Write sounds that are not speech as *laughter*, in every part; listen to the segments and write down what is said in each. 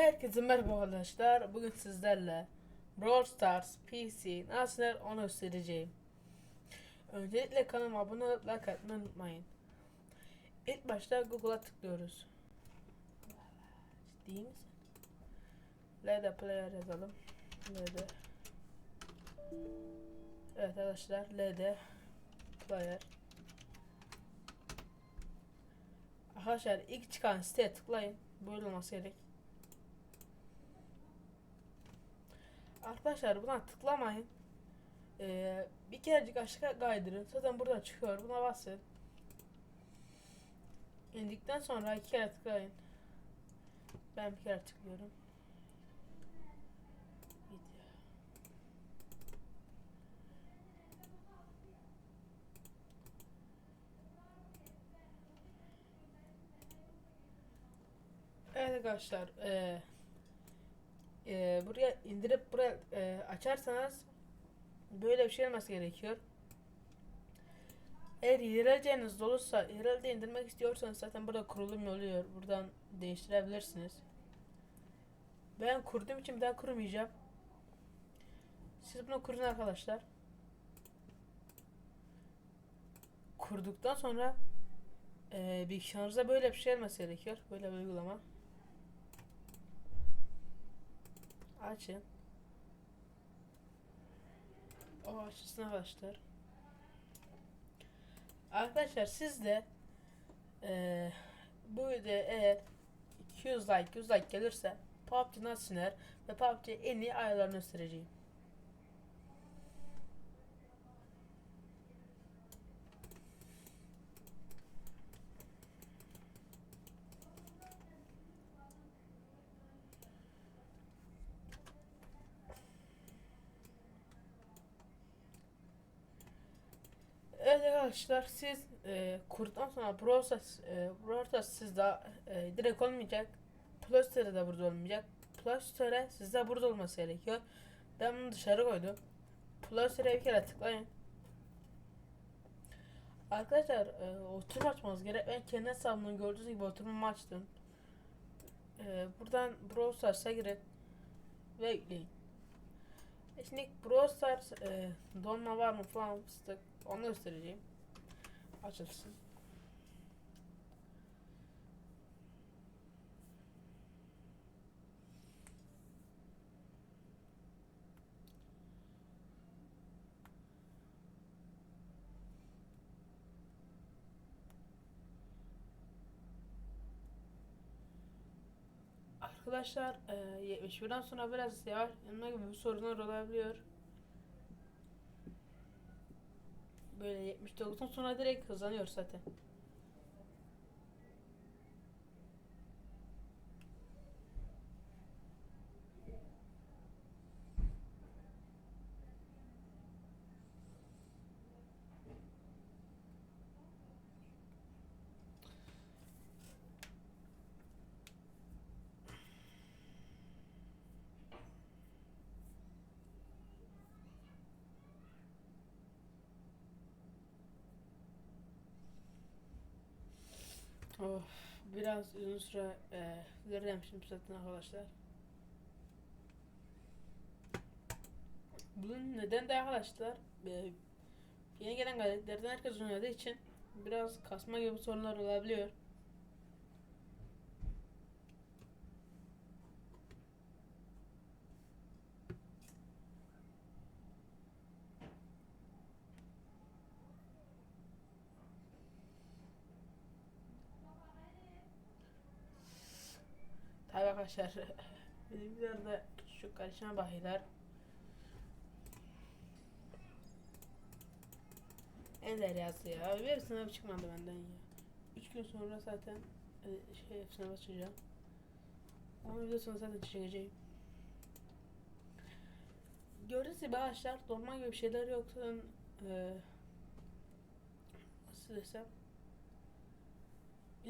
Herkese merhaba arkadaşlar. Bugün sizlerle Brawl Stars PC nasıl onu göstereceğim. Öncelikle kanalıma abone olup like atmayı unutmayın. İlk başta Google'a tıklıyoruz. Ciddi misin? LD Player yazalım. LD Evet arkadaşlar LD Player Arkadaşlar ilk çıkan siteye tıklayın. Böyle olması gerek. Arkadaşlar buna tıklamayın. Ee, bir kerecik aşağı kaydırın. Zaten burada çıkıyor. Buna basın. İndikten sonra iki kere tıklayın. Ben bir kere tıklıyorum. Evet arkadaşlar. Eee e, buraya indirip buraya e, açarsanız böyle bir şey olması gerekiyor. Eğer İRLC'niz olursa İRL'de indirmek istiyorsanız zaten burada kurulum oluyor. Buradan değiştirebilirsiniz. Ben kurduğum için bir daha kurmayacağım. Siz bunu kurun arkadaşlar. Kurduktan sonra e, bilgisayarınızda böyle bir şey olması gerekiyor. Böyle bir uygulama. Açın. O açılsın arkadaşlar. Arkadaşlar siz de eee bu videoya eğer 200 like 100 like gelirse PUBG nasıl ve PUBG en iyi ayarlarını göstereceğim. Evet arkadaşlar siz e, kurduktan sonra Browser e, Browser sizde e, direkt olmayacak. Play Store'da da burada olmayacak. Play Store sizde burada olması gerekiyor. Ben bunu dışarı koydum. Play Store'ya bir kere tıklayın. Arkadaşlar e, oturum açmanız gerek. Ben kendi hesabımdan gördüğünüz gibi oturumu açtım. E, buradan Brawl Stars'a girin ve yükleyin. E Şimdi Brawl e, donma var mı falan fıstık onu göstereceğim. Açılsın. Arkadaşlar e, 71'den sonra biraz yavaş yanma gibi sorunlar olabiliyor. Böyle 79'dan sonra direkt hızlanıyor zaten. Of, biraz uzun süre e, görmemişim zaten arkadaşlar. Bunun neden de arkadaşlar e, yeni gelen galerilerden herkes oynadığı için biraz kasma gibi sorunlar olabiliyor. Arkadaşlar *laughs* bizimkiler şu karışma bahiler Ender yazdı ya. Bir sınav çıkmadı benden ya. 3 gün sonra zaten e, şey sınava çıkacağım. Ama videosunu zaten çekeceğim. Gördüğünüz gibi arkadaşlar normal gibi bir şeyler yok. Zaten, e, nasıl desem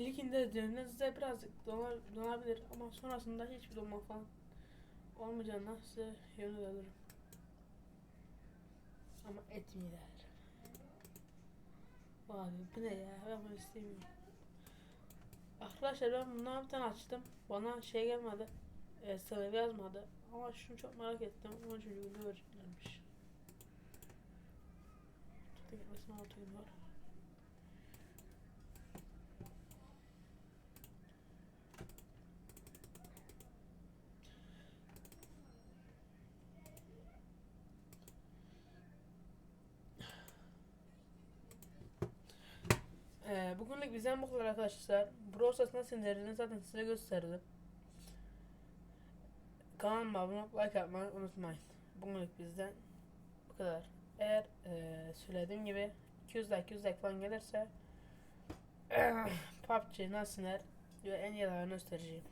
İlkinde derinizde birazcık donar, donabilir ama sonrasında hiçbir donma falan olmayacağını size yönü alırım. Ama etmiyorlar. Abi bu ne ya ben bunu istemiyorum. Arkadaşlar ben bundan bir tane açtım. Bana şey gelmedi. e, sebebi yazmadı. Ama şunu çok merak ettim. 13. günde vereceklermiş. Tutu gitmesine 6 gün var. Ee, bugünlük bizden bu kadar arkadaşlar. Browsers nasıl indirdiğini zaten size gösterdim. Kanalıma abone olup like atmayı unutmayın. Bugünlük bizden bu kadar. Eğer eee, söylediğim gibi 200 like 100 like falan gelirse *clears throat* PUBG nasıl iner ve en iyi göstereceğim.